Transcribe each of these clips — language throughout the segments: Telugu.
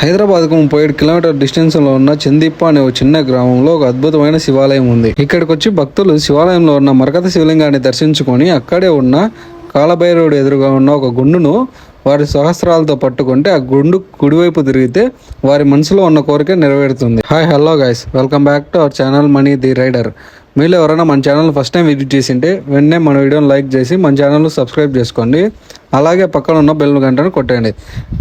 హైదరాబాద్కు ముప్పై ఏడు కిలోమీటర్ డిస్టెన్స్లో ఉన్న చందిప్ప అనే ఒక చిన్న గ్రామంలో ఒక అద్భుతమైన శివాలయం ఉంది. ఇక్కడికి వచ్చి భక్తులు శివాలయంలో ఉన్న మరకత శివలింగాన్ని దర్శించుకొని అక్కడే ఉన్న కాలభైరవుడు ఎదురుగా ఉన్న ఒక గుండును వారి సహస్రాలతో పట్టుకుంటే ఆ గుండు కుడివైపు తిరిగితే వారి మనసులో ఉన్న కోరిక నెరవేరుతుంది. Hi hello guys. Welcome back to our channel money the rider. మీలో ఎవరైనా మన ఛానల్ ఫస్ట్ టైం విజిట్ చేసింటే వెంటనే మన వీడియోని లైక్ చేసి మన ఛానల్ను సబ్స్క్రైబ్ చేసుకోండి. అలాగే పక్కన ఉన్న బెల్ గంటను కొట్టండి.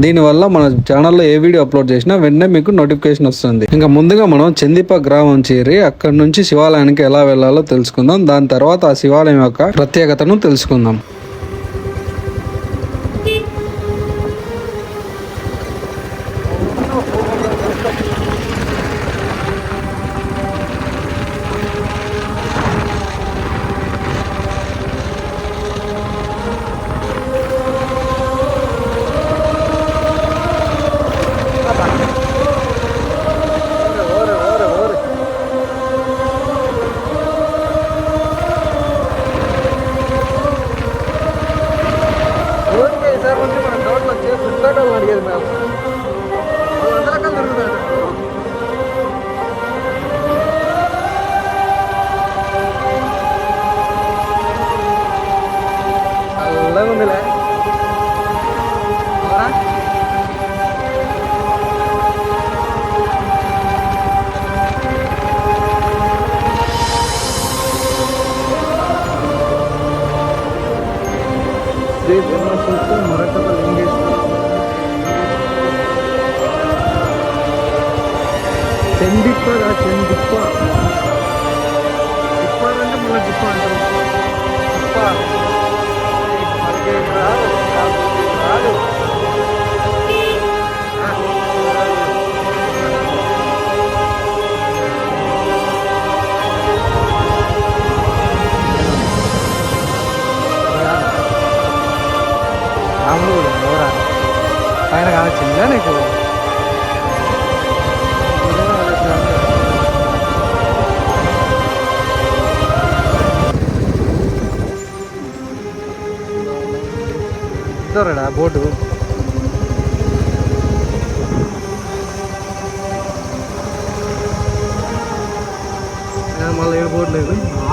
దీనివల్ల మన ఛానల్లో ఏ వీడియో అప్లోడ్ చేసినా వెంటనే మీకు నోటిఫికేషన్ వస్తుంది. ఇంకా ముందుగా మనం చందీప గ్రామం చేరి అక్కడ నుంచి శివాలయానికి ఎలా వెళ్ళాలో తెలుసుకుందాం. దాని తర్వాత ఆ శివాలయం యొక్క ప్రత్యేకతను తెలుసుకుందాం. ఉందిలే శ్రీ బ్రహ్మసూత్ర మరకత లింగేశ్వర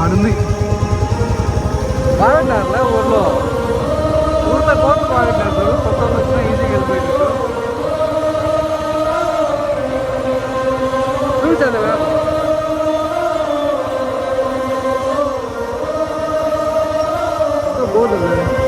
அருமை வாழண்டாரில் ஊரில் ஊரில் கோட்டு வாழண்டார் பேரும் கொத்தம் வச்சுனா ஈஸியாக போயிட்டு போர்டு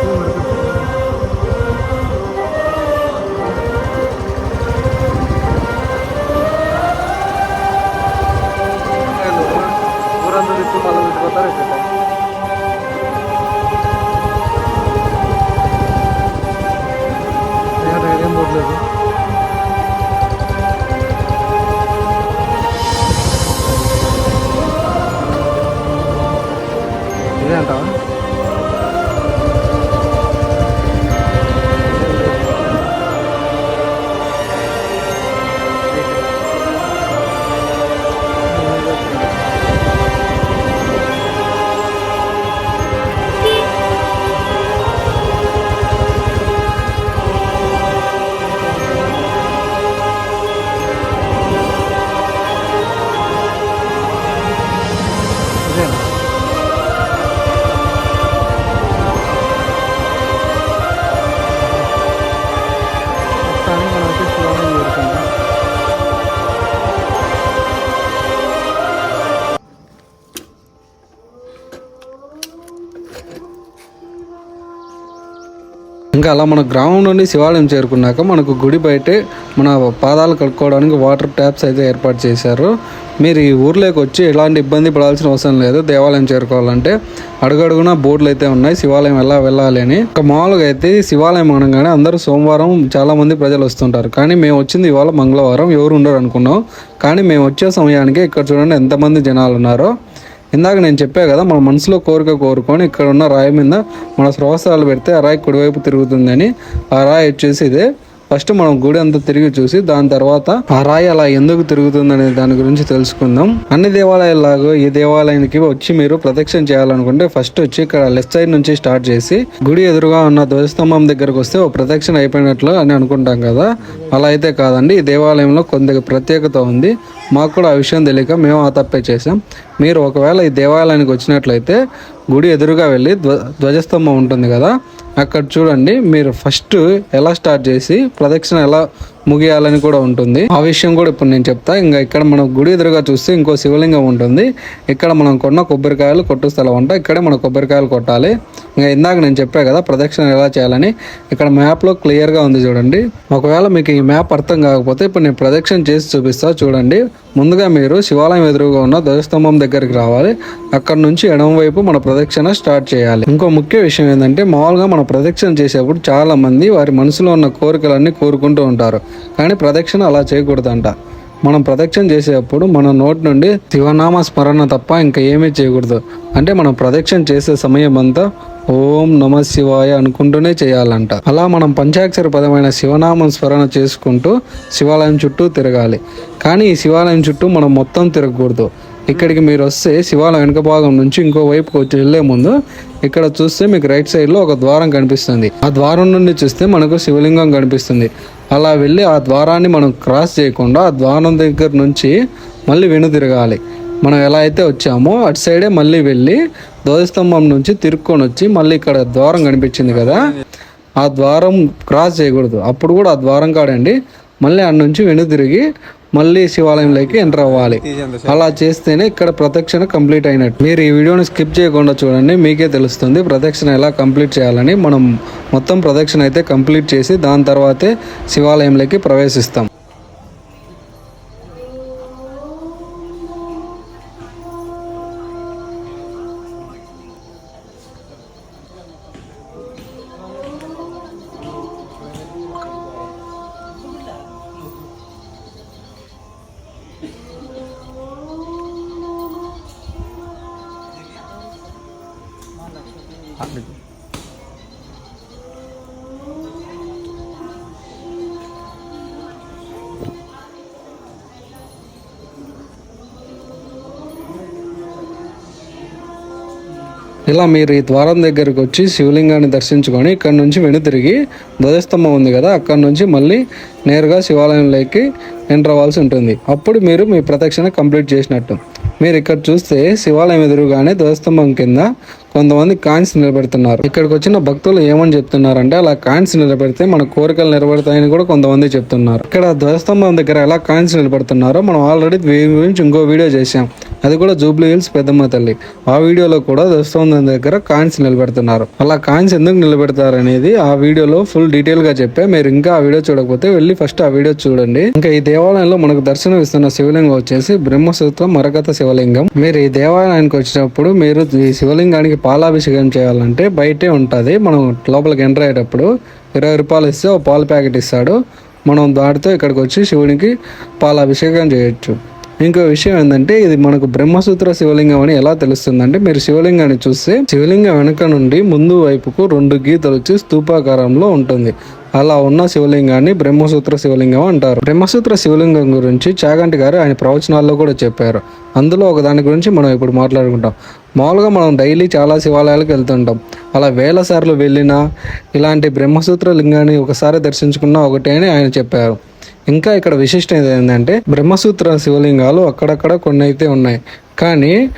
ఇంకా అలా మన గ్రామం నుండి శివాలయం చేరుకున్నాక మనకు గుడి బయటే మన పాదాలు కడుక్కోవడానికి వాటర్ ట్యాప్స్ అయితే ఏర్పాటు చేశారు. మీరు ఈ ఊర్లోకి వచ్చి ఎలాంటి ఇబ్బంది పడాల్సిన అవసరం లేదు. దేవాలయం చేరుకోవాలంటే అడుగడుగున బోర్డులు అయితే ఉన్నాయి. శివాలయం ఎలా వెళ్ళాలి అని. ఇంకా మామూలుగా అయితే శివాలయం అనగానే అందరూ సోమవారం చాలామంది ప్రజలు వస్తుంటారు. కానీ మేము వచ్చింది ఇవాళ మంగళవారం. ఎవరు ఉండరు అనుకున్నాం. కానీ మేము వచ్చే సమయానికి ఇక్కడ చూడండి ఎంతమంది జనాలు ఉన్నారో. ఇందాక నేను చెప్పా కదా మన మనసులో కోరిక కోరుకొని ఇక్కడ ఉన్న రాయి మీద మన శ్రోసాలు పెడితే ఆ రాయి కుడివైపు తిరుగుతుందని ఆ రాయి వచ్చేసి ఇదే. ఫస్ట్ మనం గుడి అంతా తిరిగి చూసి దాని తర్వాత ఆ రాయి అలా ఎందుకు తిరుగుతుందనే దాని గురించి తెలుసుకుందాం. అన్ని దేవాలయాల్లాగా ఈ దేవాలయానికి వచ్చి మీరు ప్రదక్షిణ చేయాలనుకుంటే ఫస్ట్ వచ్చి ఇక్కడ లెఫ్ట్ సైడ్ నుంచి స్టార్ట్ చేసి గుడి ఎదురుగా ఉన్న ధ్వజస్తంభం దగ్గరకు వస్తే ఒక ప్రదక్షిణ అయిపోయినట్లు అని అనుకుంటాం కదా. అలా అయితే కాదండి ఈ దేవాలయంలో కొంత ప్రత్యేకత ఉంది. మాకు కూడా ఆ విషయం తెలియక మేము ఆ తప్పే చేసాం మీరు ఒకవేళ ఈ దేవాలయానికి వచ్చినట్లయితే గుడి ఎదురుగా వెళ్ళి ధ్వ ధ్వజస్తంభం ఉంటుంది కదా అక్కడ చూడండి మీరు ఫస్ట్ ఎలా స్టార్ట్ చేసి ప్రదక్షిణ ఎలా ముగియాలని కూడా ఉంటుంది. ఆ విషయం కూడా ఇప్పుడు నేను చెప్తా. ఇంకా ఇక్కడ మనం గుడి ఎదురుగా చూస్తే ఇంకో శివలింగం ఉంటుంది. ఇక్కడ మనం కొన్న కొబ్బరికాయలు కొట్టు స్థలం అంట. ఇక్కడే మనం కొబ్బరికాయలు కొట్టాలి. ఇంకా ఇందాక నేను చెప్పా కదా ప్రదక్షిణ ఎలా చేయాలని. ఇక్కడ మ్యాప్లో క్లియర్గా ఉంది చూడండి. ఒకవేళ మీకు ఈ మ్యాప్ అర్థం కాకపోతే ఇప్పుడు నేను ప్రదక్షిణ చేసి చూపిస్తా. చూడండి. ముందుగా మీరు శివాలయం ఎదురుగా ఉన్న ధ్వజస్తంభం దగ్గరికి రావాలి. అక్కడ నుంచి ఎడమ వైపు మన ప్రదక్షిణ స్టార్ట్ చేయాలి. ఇంకో ముఖ్య విషయం ఏంటంటే మామూలుగా మన ప్రదక్షిణ చేసేప్పుడు చాలా మంది వారి మనసులో ఉన్న కోరికలన్నీ కోరుకుంటూ ఉంటారు. కానీ ప్రదక్షిణ అలా చేయకూడదంట. మనం ప్రదక్షిణ చేసేటప్పుడు మన నోటి నుండి శివనామ స్మరణ తప్ప ఇంకా ఏమీ చేయకూడదు. అంటే మనం ప్రదక్షిణ చేసే సమయం అంతా ఓం నమ శివాయ అనుకుంటూనే చేయాలంట. అలా మనం పంచాక్షర పదమైన శివనామం స్మరణ చేసుకుంటూ శివాలయం చుట్టూ తిరగాలి. కానీ ఈ శివాలయం చుట్టూ మనం మొత్తం తిరగకూడదు. ఇక్కడికి మీరు వస్తే శివాలయం వెనుక భాగం నుంచి ఇంకో వైపుకి వచ్చి వెళ్ళే ముందు ఇక్కడ చూస్తే మీకు రైట్ సైడ్లో ఒక ద్వారం కనిపిస్తుంది. ఆ ద్వారం నుండి చూస్తే మనకు శివలింగం కనిపిస్తుంది. అలా వెళ్ళి ఆ ద్వారాన్ని మనం క్రాస్ చేయకుండా ఆ ద్వారం దగ్గర నుంచి మళ్ళీ వెను తిరగాలి. మనం ఎలా అయితే వచ్చామో అటు సైడే మళ్ళీ వెళ్ళి ధ్వజస్తంభం నుంచి తిరుక్కొని వచ్చి మళ్ళీ ఇక్కడ ద్వారం కనిపించింది కదా ఆ ద్వారం క్రాస్ చేయకూడదు. అప్పుడు కూడా ఆ ద్వారం కాడండి. మళ్ళీ అక్కడ నుంచి వెనుతిరిగి మళ్ళీ శివాలయంలోకి ఎంటర్ అవ్వాలి. అలా చేస్తేనే ఇక్కడ ప్రదక్షిణ కంప్లీట్ అయినట్టు. మీరు ఈ వీడియోని స్కిప్ చేయకుండా చూడండి మీకే తెలుస్తుంది ప్రదక్షిణ ఎలా కంప్లీట్ చేయాలని. మనం మొత్తం ప్రదక్షిణ అయితే కంప్లీట్ చేసి దాని తర్వాతే శివాలయంలోకి ప్రవేశిస్తాం. ఇలా మీరు ఈ ద్వారం దగ్గరికి వచ్చి శివలింగాన్ని దర్శించుకొని ఇక్కడ నుంచి వెనుతిరిగి ధ్వజస్తంభం ఉంది కదా అక్కడ నుంచి మళ్ళీ నేరుగా శివాలయంలోకి ఎంటర్ అవ్వాల్సి ఉంటుంది. అప్పుడు మీరు మీ ప్రదక్షిణ కంప్లీట్ చేసినట్టు. మీరు ఇక్కడ చూస్తే శివాలయం ఎదురుగానే ధ్వజస్తంభం కింద కొంతమంది కాయిన్స్ నిలబెడుతున్నారు. ఇక్కడికి వచ్చిన భక్తులు ఏమని చెప్తున్నారంటే అలా కాయిన్స్ నిలబెడితే మన కోరికలు నిలబడతాయని కూడా కొంతమంది చెప్తున్నారు. ఇక్కడ ధ్వజస్తంభం దగ్గర ఎలా కాయిన్స్ నిలబెడుతున్నారో మనం ఆల్రెడీ దీని గురించి ఇంకో వీడియో చేసాం అది కూడా జూబ్లీ హిల్స్ పెద్దమ్మ తల్లి. ఆ వీడియోలో కూడా ధ్వజస్తంభం దగ్గర కాయిన్స్ నిలబెడుతున్నారు. అలా కాయిన్స్ ఎందుకు నిలబెడతారు అనేది ఆ వీడియోలో ఫుల్ డీటెయిల్గా చెప్పే మీరు ఇంకా ఆ వీడియో చూడకపోతే వెళ్ళి ఫస్ట్ ఆ వీడియో చూడండి. ఇంకా ఈ దేవాలయంలో మనకు దర్శనం ఇస్తున్న శివలింగం వచ్చేసి బ్రహ్మసూత్ర మరకత శివలింగం. మీరు ఈ దేవాలయానికి వచ్చినప్పుడు మీరు ఈ శివలింగానికి పాలాభిషేకం చేయాలంటే బయటే ఉంటుంది. మనం లోపలికి ఎంటర్ అయ్యేటప్పుడు ఇరవై రూపాయలు ఇస్తే ఒక పాల ప్యాకెట్ ఇస్తాడు. మనం దాటితో ఇక్కడికి వచ్చి శివునికి పాలాభిషేకం చేయొచ్చు. ఇంకో విషయం ఏంటంటే ఇది మనకు బ్రహ్మసూత్ర శివలింగం అని ఎలా తెలుస్తుందంటే మీరు శివలింగాన్ని చూస్తే శివలింగం వెనుక నుండి ముందు వైపుకు రెండు గీతలు వచ్చి స్తూపాకారంలో ఉంటుంది. అలా ఉన్న శివలింగాన్ని బ్రహ్మసూత్ర శివలింగం అంటారు. బ్రహ్మసూత్ర శివలింగం గురించి చాగంటి గారు ఆయన ప్రవచనాల్లో కూడా చెప్పారు. అందులో ఒక దాని గురించి మనం ఇప్పుడు మాట్లాడుకుంటాం. మామూలుగా మనం డైలీ చాలా శివాలయాలకు వెళ్తుంటాం. అలా వేల సార్లు వెళ్ళినా ఇలాంటి బ్రహ్మసూత్ర లింగాన్ని ఒకసారి దర్శించుకున్నా ఒకటే అని ఆయన చెప్పారు. ఇంకా ఇక్కడ విశిష్టత ఏంటంటే బ్రహ్మసూత్ర శివలింగాలు అక్కడక్కడ కొన్ని అయితే ఉన్నాయి. కానీ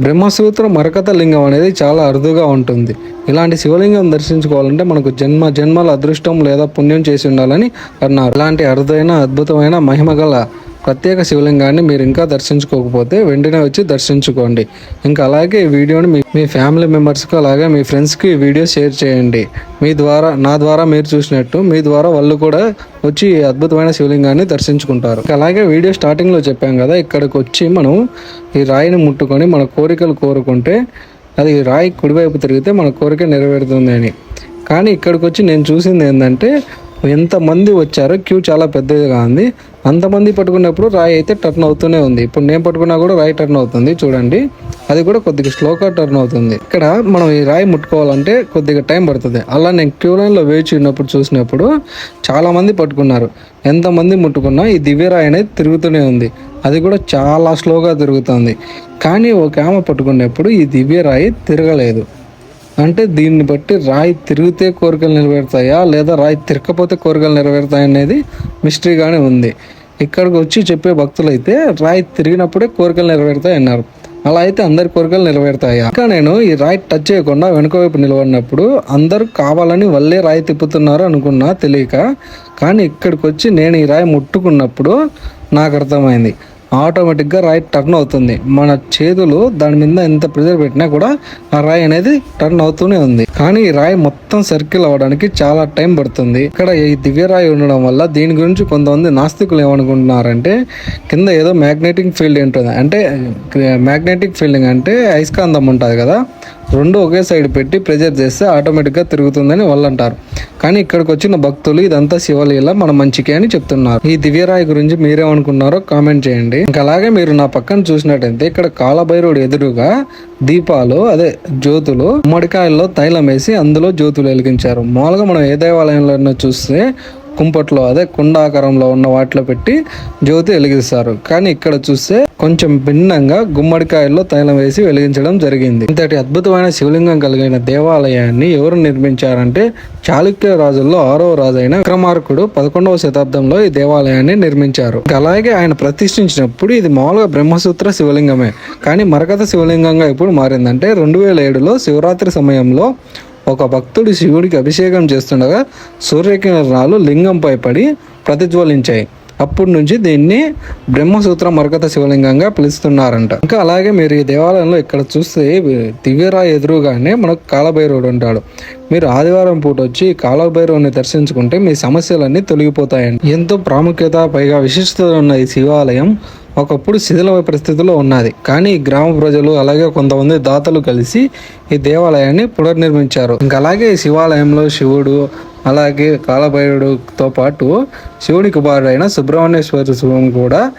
బ్రహ్మసూత్ర మరకత లింగం అనేది చాలా అరుదుగా ఉంటుంది. ఇలాంటి శివలింగం దర్శించుకోవాలంటే మనకు జన్మ జన్మల అదృష్టం లేదా పుణ్యం చేసి ఉండాలని అన్నారు. ఇలాంటి అరుదైన అద్భుతమైన మహిమ గల ప్రత్యేక శివలింగాన్ని మీరు ఇంకా దర్శించుకోకపోతే వెంటనే వచ్చి దర్శించుకోండి. ఇంకా అలాగే ఈ వీడియోని మీ మీ ఫ్యామిలీ మెంబర్స్కి అలాగే మీ ఫ్రెండ్స్కి ఈ వీడియో షేర్ చేయండి. మీ ద్వారా నా ద్వారా మీరు చూసినట్టు మీ ద్వారా వాళ్ళు కూడా వచ్చి ఈ అద్భుతమైన శివలింగాన్ని దర్శించుకుంటారు. అలాగే వీడియో స్టార్టింగ్లో చెప్పాం కదా ఇక్కడికి వచ్చి మనం ఈ రాయిని ముట్టుకొని మన కోరికలు కోరుకుంటే అది రాయి కుడివైపు తిరిగితే మన కోరిక నెరవేరుతుంది అని. కానీ ఇక్కడికి వచ్చి నేను చూసింది ఏంటంటే ఎంతమంది వచ్చారో క్యూ చాలా పెద్దదిగా ఉంది. అంతమంది పట్టుకున్నప్పుడు రాయి అయితే టర్న్ అవుతూనే ఉంది. ఇప్పుడు నేను పట్టుకున్నా కూడా రాయి టర్న్ అవుతుంది చూడండి. అది కూడా కొద్దిగా స్లోగా టర్న్ అవుతుంది. ఇక్కడ మనం ఈ రాయి ముట్టుకోవాలంటే కొద్దిగా టైం పడుతుంది. అలా నేను క్యూ లైన్లో వేచి ఉన్నప్పుడు చూసినప్పుడు చాలామంది పట్టుకున్నారు. ఎంతమంది ముట్టుకున్నా ఈ దివ్యరాయి అనేది తిరుగుతూనే ఉంది. అది కూడా చాలా స్లోగా తిరుగుతుంది. కానీ ఒక ఆమె పట్టుకున్నప్పుడు ఈ దివ్యరాయి తిరగలేదు. అంటే దీన్ని బట్టి రాయి తిరిగితే కోరికలు నెరవేరుతాయా లేదా రాయి తిరగకపోతే కోరికలు నెరవేరుతాయి అనేది మిస్టరీగానే ఉంది. ఇక్కడికి వచ్చి చెప్పే భక్తులు అయితే రాయి తిరిగినప్పుడే కోరికలు నెరవేరుతాయి అన్నారు. అలా అయితే అందరి కోరికలు నెరవేరుతాయా? ఇంకా నేను ఈ రాయి టచ్ చేయకుండా వెనుక వైపు నిలబడినప్పుడు అందరూ కావాలని వల్లే రాయి తిప్పుతున్నారు అనుకున్నా తెలియక కానీ ఇక్కడికి వచ్చి నేను ఈ రాయి ముట్టుకున్నప్పుడు నాకు అర్థమైంది. ఆటోమేటిక్గా రాయి టర్న్ అవుతుంది. మన చేతులు దాని మీద ఎంత ప్రెజర్ పెట్టినా కూడా ఆ రాయి అనేది టర్న్ అవుతూనే ఉంది. కానీ ఈ రాయి మొత్తం సర్కిల్ అవ్వడానికి చాలా టైం పడుతుంది. ఇక్కడ ఈ దివ్య రాయి ఉండడం వల్ల దీని గురించి కొంతమంది నాస్తికులు ఏమనుకుంటున్నారంటే కింద ఏదో మ్యాగ్నెటిక్ ఫీల్డ్ ఉంటుంది అంటే మ్యాగ్నెటిక్ ఫీల్డింగ్ అంటే అయస్కాంతం ఉంటుంది కదా రెండు ఒకే సైడ్ పెట్టి ప్రెజర్ చేస్తే ఆటోమేటిక్గా తిరుగుతుందని వాళ్ళు అంటారు. కానీ ఇక్కడికి వచ్చిన భక్తులు ఇదంతా శివలీల మన మంచికే అని చెప్తున్నారు. ఈ దివ్యరాయి గురించి మీరేమనుకున్నారో కామెంట్ చేయండి. ఇంకా అలాగే మీరు నా పక్కన చూసినట్టయితే ఇక్కడ కాలభైరుడు ఎదురుగా దీపాలు అదే జ్యోతులు గుమ్మడికాయల్లో తైలం వేసి అందులో జ్యోతులు వెలిగించారు. మామూలుగా మనం ఏ దేవాలయంలో చూస్తే కుంపట్లో అదే కుండాకారంలో ఉన్న వాటిలో పెట్టి జ్యోతి వెలిగిస్తారు. కానీ ఇక్కడ చూస్తే కొంచెం భిన్నంగా గుమ్మడికాయల్లో తైలం వేసి వెలిగించడం జరిగింది. ఇంతటి అద్భుతమైన శివలింగం కలిగిన దేవాలయాన్ని ఎవరు నిర్మించారంటే చాళుక్య రాజుల్లో ఆరవ రాజు అయిన విక్రమార్కుడు పదకొండవ శతాబ్దంలో ఈ దేవాలయాన్ని నిర్మించారు. అలాగే ఆయన ప్రతిష్ఠించినప్పుడు ఇది మామూలుగా బ్రహ్మసూత్ర శివలింగమే. కానీ మరకత శివలింగంగా ఎప్పుడు మారిందంటే రెండు వేల ఏడులో శివరాత్రి సమయంలో ఒక భక్తుడు శివుడికి అభిషేకం చేస్తుండగా సూర్యకిరణాలు లింగంపై పడి ప్రతిజ్వలించాయి. అప్పటి నుంచి దీన్ని బ్రహ్మసూత్ర మరకత శివలింగంగా పిలుస్తున్నారంట. ఇంకా అలాగే మీరు ఈ దేవాలయంలో ఇక్కడ చూస్తే దివ్యరా ఎదురుగానే మనకు కాలభైరవుడు ఉంటాడు. మీరు ఆదివారం పూట వచ్చి కాలభైరవుని దర్శించుకుంటే మీ సమస్యలన్నీ తొలగిపోతాయండి ఎంతో ప్రాముఖ్యత పైగా విశిష్టత ఉన్న ఈ శివాలయం ఒకప్పుడు శిథిల పరిస్థితిలో ఉన్నది. కానీ గ్రామ ప్రజలు అలాగే కొంతమంది దాతలు కలిసి ఈ దేవాలయాన్ని పునర్నిర్మించారు. ఇంకా అలాగే ఈ శివాలయంలో శివుడు అలాగే కాలభైరుడుతో పాటు శివుని కుమారుడైన సుబ్రహ్మణ్యేశ్వర శివం కూడా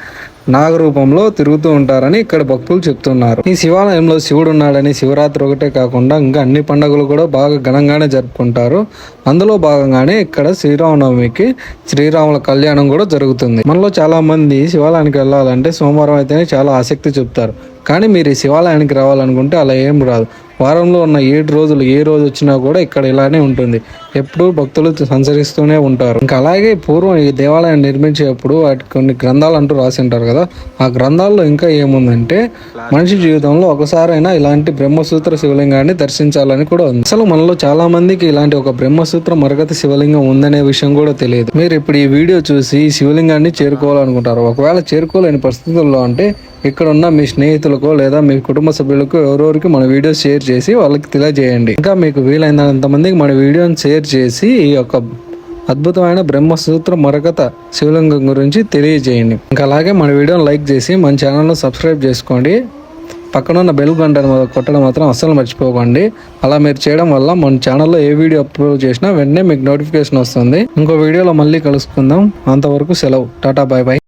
నాగరూపంలో తిరుగుతూ ఉంటారని ఇక్కడ భక్తులు చెప్తున్నారు. ఈ శివాలయంలో శివుడు ఉన్నాడని శివరాత్రి ఒకటే కాకుండా ఇంకా అన్ని పండుగలు కూడా బాగా ఘనంగానే జరుపుకుంటారు. అందులో భాగంగానే ఇక్కడ శ్రీరామనవమికి శ్రీరాముల కళ్యాణం కూడా జరుగుతుంది. మనలో చాలా మంది శివాలయానికి వెళ్ళాలంటే సోమవారం అయితేనే చాలా ఆసక్తి చెప్తారు. కానీ మీరు ఈ శివాలయానికి రావాలనుకుంటే అలా ఏం రాదు. వారంలో ఉన్న ఏడు రోజులు ఏ రోజు వచ్చినా కూడా ఇక్కడ ఇలానే ఉంటుంది. ఎప్పుడూ భక్తులు సంచరిస్తూనే ఉంటారు. ఇంకా అలాగే పూర్వం ఈ దేవాలయం నిర్మించేటప్పుడు వాటి కొన్ని గ్రంథాలు అంటూ రాసి ఉంటారు కదా. ఆ గ్రంథాల్లో ఇంకా ఏముందంటే మనిషి జీవితంలో ఒకసారైనా ఇలాంటి బ్రహ్మసూత్ర శివలింగాన్ని దర్శించాలని కూడా ఉంది. అసలు మనలో చాలా మందికి ఇలాంటి ఒక బ్రహ్మసూత్ర మరగతి శివలింగం ఉందనే విషయం కూడా తెలియదు. మీరు ఇప్పుడు ఈ వీడియో చూసి ఈ శివలింగాన్ని చేరుకోవాలనుకుంటారు. ఒకవేళ చేరుకోలేని పరిస్థితుల్లో అంటే ఇక్కడ ఉన్న మీ స్నేహితులకు లేదా మీ కుటుంబ సభ్యులకు ఎవరెవరికి మన వీడియో షేర్ చేసి వాళ్ళకి తెలియజేయండి ఇంకా మీకు వీలైనంత మందికి మన వీడియోని షేర్ చేసి ఈ యొక్క అద్భుతమైన బ్రహ్మసూత్ర మరకత శివలింగం గురించి తెలియజేయండి. ఇంకా అలాగే మన వీడియోని లైక్ చేసి మన ఛానల్ను సబ్స్క్రైబ్ చేసుకోండి. పక్కన ఉన్న బెల్ గంటను కొట్టడం మాత్రం అస్సలు మర్చిపోకండి. అలా మీరు చేయడం వల్ల మన ఛానల్లో ఏ వీడియో అప్లోడ్ చేసినా వెంటనే మీకు నోటిఫికేషన్ వస్తుంది. ఇంకో వీడియోలో మళ్ళీ కలుసుకుందాం. అంతవరకు సెలవు. Tata bye bye.